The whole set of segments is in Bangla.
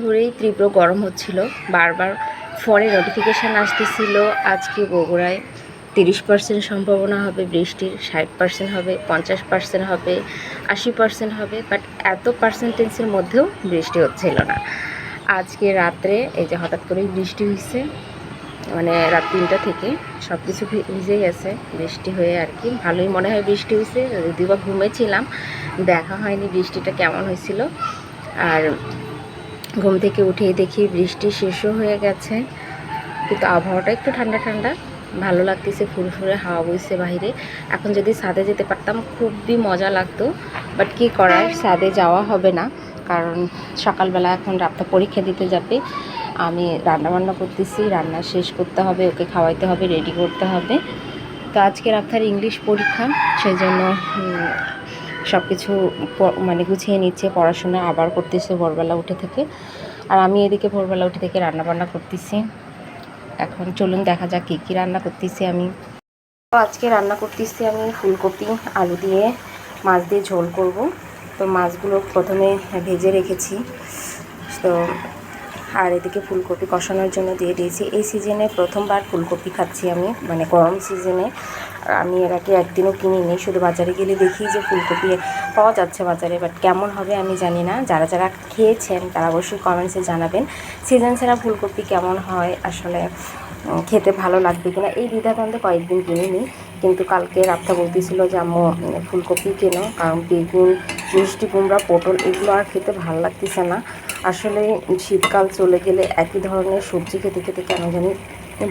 ধরেই তীব্র গরম হচ্ছিল। বারবার ফোনে নোটিফিকেশান আসতেছিল, আজকে বগুড়ায় তিরিশ পার্সেন্ট সম্ভাবনা হবে, বৃষ্টির ষাট পার্সেন্ট হবে, পঞ্চাশ পার্সেন্ট হবে, আশি পার্সেন্ট হবে বাট এত পার্সেন্টেন্সের মধ্যেও বৃষ্টি হচ্ছিল না। আজকে রাত্রে এই যে হঠাৎ করেই বৃষ্টি হয়েছে মানে রাত তিনটা থেকে সব কিছু ভিজে গেছে, বৃষ্টি হয়ে আর কি। ভালোই মনে হয় বৃষ্টি হয়েছে বা ঘুমেছিলাম দেখা হয়নি বৃষ্টিটা কেমন হয়েছিল আর ঘুম থেকে উঠেই দেখি বৃষ্টি শেষও হয়ে গেছে। কিন্তু আবহাওয়াটা একটু ঠান্ডা ঠান্ডা। ভালো লাগতেছে, ফুরফুরে হাওয়া বইছে বাইরে এখন যদি সাদে যেতে পারতাম, খুবই মজা লাগতো। বাট কি করার সাদে যাওয়া হবে না। কারণ সকালবেলা এখন রাতটা পরীক্ষা দিতে যাবে। আমি রান্না বান্না করতেছি, রান্না শেষ করতে হবে, ওকে খাওয়াইতে হবে রেডি করতে হবে। তো আজকে রাত্রার ইংলিশ পরীক্ষা সেই জন্য সব কিছু মানে গুছিয়ে নিচ্ছে, পড়াশোনা আবার করতেছে ভোরবেলা উঠে থেকে। আর আমি এদিকে ভোরবেলা উঠে থেকে রান্না বান্না করতেছি। এখন চলুন দেখা যাক কী কী রান্না করতেছি আমি। তো আজকে রান্না করতেছি আমি ফুলকপি, আলু দিয়ে মাছ দিয়ে ঝোল করব। তো মাছগুলো প্রথমে ভেজে রেখেছি। তো আর এদিকে ফুলকপি কষানোর জন্য দিয়ে দিয়েছি। এই সিজনে প্রথমবার ফুলকপি খাচ্ছি আমি মানে গরম সিজনে। আমি এর আগে একদিনও কিনিনি, শুধু বাজারে গেলে দেখি যে ফুলকপি পাওয়া যাচ্ছে বাজারে বাট কেমন হবে আমি জানি না। যারা যারা খেয়েছেন, তারা অবশ্যই কমেন্টসে জানাবেন সিজন ছাড়া ফুলকপি কেমন হয়, আসলে খেতে ভালো লাগবে কিনা, এই দ্বিধাদ্বন্দ্বে কয়েকদিন কিনিনি, কিন্তু কালকে রাতটা বলতেছিল যে, আম্মু ফুলকপি কেনো, কারণ বেগুন, মিষ্টি কুমড়া, পটল, এগুলো আর খেতে ভালো লাগতেছে না। আসলে শীতকাল চলে গেলে একই ধরনের সবজি খেতে খেতে কেন জানি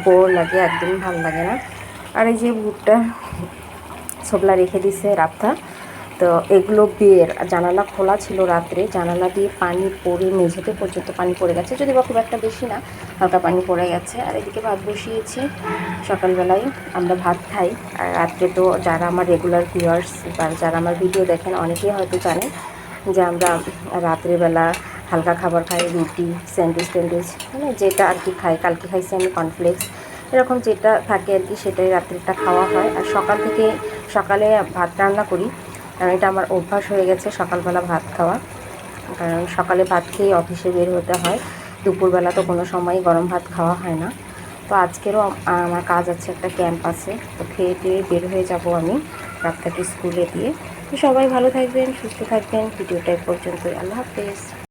বোর লাগে, একদমই ভালো লাগে না। আর এই যে ভুট্টা ছোবলা রেখে দিছে রাতটা তো এগুলো বের জানালা খোলা ছিল রাত্রে, জানালা দিয়ে পানি পড়ে, মেঝেতে পর্যন্ত পানি পড়ে গেছে যদি বা খুব একটা বেশি না, হালকা পানি পড়ে গেছে। আর এদিকে ভাত বসিয়েছি, সকালবেলায় আমরা ভাত খাই, আর রাত্রে তো যারা আমার রেগুলার ভিউয়ার্স বা যারা আমার ভিডিও দেখেন, অনেকেই হয়তো জানেন যে আমরা রাত্রেবেলা হালকা খাবার খাই, রুটি, স্যান্ডউইচ ট্যান্ডউইচ মানে যেটা আর কি খাই, কালকে খাইছি আমি কর্নফ্লেক্স এরকম যেটা থাকে আর কি, সেটাই রাত্রিটা খাওয়া হয়। আর সকাল থেকে সকালে ভাত রান্না করি। কারণ এটা আমার অভ্যাস হয়ে গেছে সকালবেলা ভাত খাওয়া। কারণ সকালে ভাত খেয়ে অফিসে বের হতে হয়। দুপুরবেলা তো কোনো সময় গরম ভাত খাওয়া হয় না। তো আজকেরও আমার কাজ আছে, একটা ক্যাম্প আছে। তো খেয়ে দিয়ে বের হয়ে যাব আমি রাতটাকে স্কুলে দিয়ে। তো সবাই ভালো থাকবেন, সুস্থ থাকবেন। ভিডিওটা এই পর্যন্তই। আল্লাহ হাফেজ।